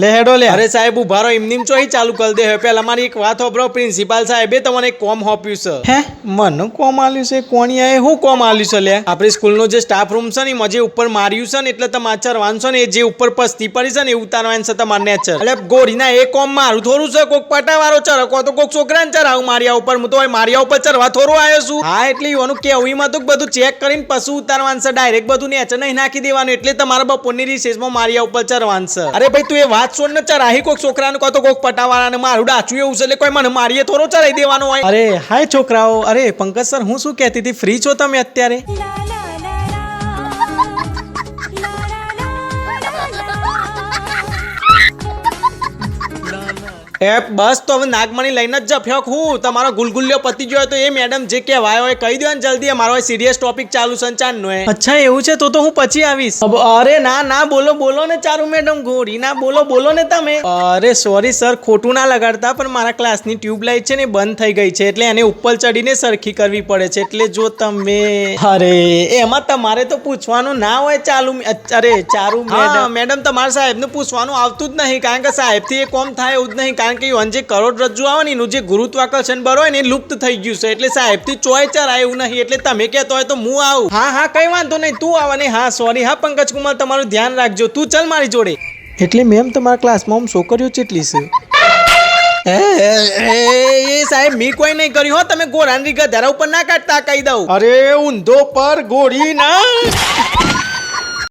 લે હેડો લે. અરે સાહેબ ઉભારો એમની ચોઈ ચાલુ કરી દે. પેલા મારી એક વાત હોભરો પ્રિન્સિપાલ સાહેબે તમને કોમ હોપ્યું છે. હે? મને કોમ આલ્યું છે? કોણી કોણિયાએ હું કોમ આલ્યું છે લે? આપણી સ્કૂલનો જે સ્ટાફ રૂમ છે ને એમાં જે ઉપર માર્યું છે ને એટલે તમે ચરવાનું વાંચો ને એ જે ઉપર પસ્તી પડી છે ને એ ઉતારવાનું છે તમારે નેચર એટલે ગોરીના એ કોમ મારું થોડું છે કોક પટાવાળો ચરકો તો કોક છોકરાને ચરાવું મારિયા ઉપર. હું તો મારિયા ઉપર ચરવા થોડું આવ્યો છું. હા એટલે એનું કેવું એમાં તો બધું ચેક કરીને પશુ ઉતારવાનું છે. ડાયરેક્ટ બધું નેચર નહીં નાખી દેવાનું એટલે તમારા બપોરની રિસેસમાં માર્યા ઉપર ચરવાનું છે. અરે ભાઈ તું એ વાત છોડ ને ચરાહી કોક છોકરાને કહો તો કોક પટાવાળાને મારું ડાચું એવું છે, એટલે કોઈ મને મારીએ થોડો ચરાઈ દેવાનો હોય. અરે, હાય છોકરાઓ. અરે, પંકજ સર, હું શું કહેતી હતી? ફ્રી છો તમે અત્યારે? એ બસ તો હવે નાગમણી લઈને જ જફ્યો હું. તમારો ગુલગુલ્યો પતી ગયો તો એ મેડમ જે કહેવાય હોય કહી દો ને જલ્દી મારો સિરિયસ ટોપિક ચાલુ છે ચાંદનો એ અચ્છા એવું છે તો તો હું પછી આવીશ. અરે ના ના બોલો બોલો ને ચારુ મેડમ ગોરી ના બોલો બોલો ને તમે. અરે સોરી સર ખોટું ના લગાડતા પણ મારા ક્લાસની ટ્યુબલાઇટ છે ને બંધ થઈ ગઈ છે એટલે એને ઉપર ચડીને સરખી કરવી પડે છે એટલે જો તમે. અરે એમાં તમારે તો પૂછવાનું ના હોય ચાલુ અરે ચારુ મેડમ મેડમ તમારા નું પૂછવાનું આવતું જ નહીં કારણ કે સાહેબથી એ કોમ થાય એવું જ નહીં કારણ કે ઈવન જે કરોડરજ્જુ આવે ને એનું જે ગુરુત્વાકર્ષણ બળ હોય ને એ લુપ્ત થઈ ગયું છે. એટલે સાહેબથી ચોય ચરાય એવું નહીં. એટલે તમે કહેતો હોય તો હું આવું. હા હા કઈ વાંધો નહીં. તું આવ ને હા સોરી. હા પંકજ કુમાર તમારું ધ્યાન રાખજો. તું ચલ મારી જોડે. એટલે મેમ તમારા ક્લાસમાં આમ છોકરીઓ ચેટલી છે? એ સાહેબ મી કોઈ નહીં કર્યું હો. તમે ગોરાની ગધારા ઉપર ના કાઢતા કહી દઉં અરે ઊંધો પર ગોળી ના.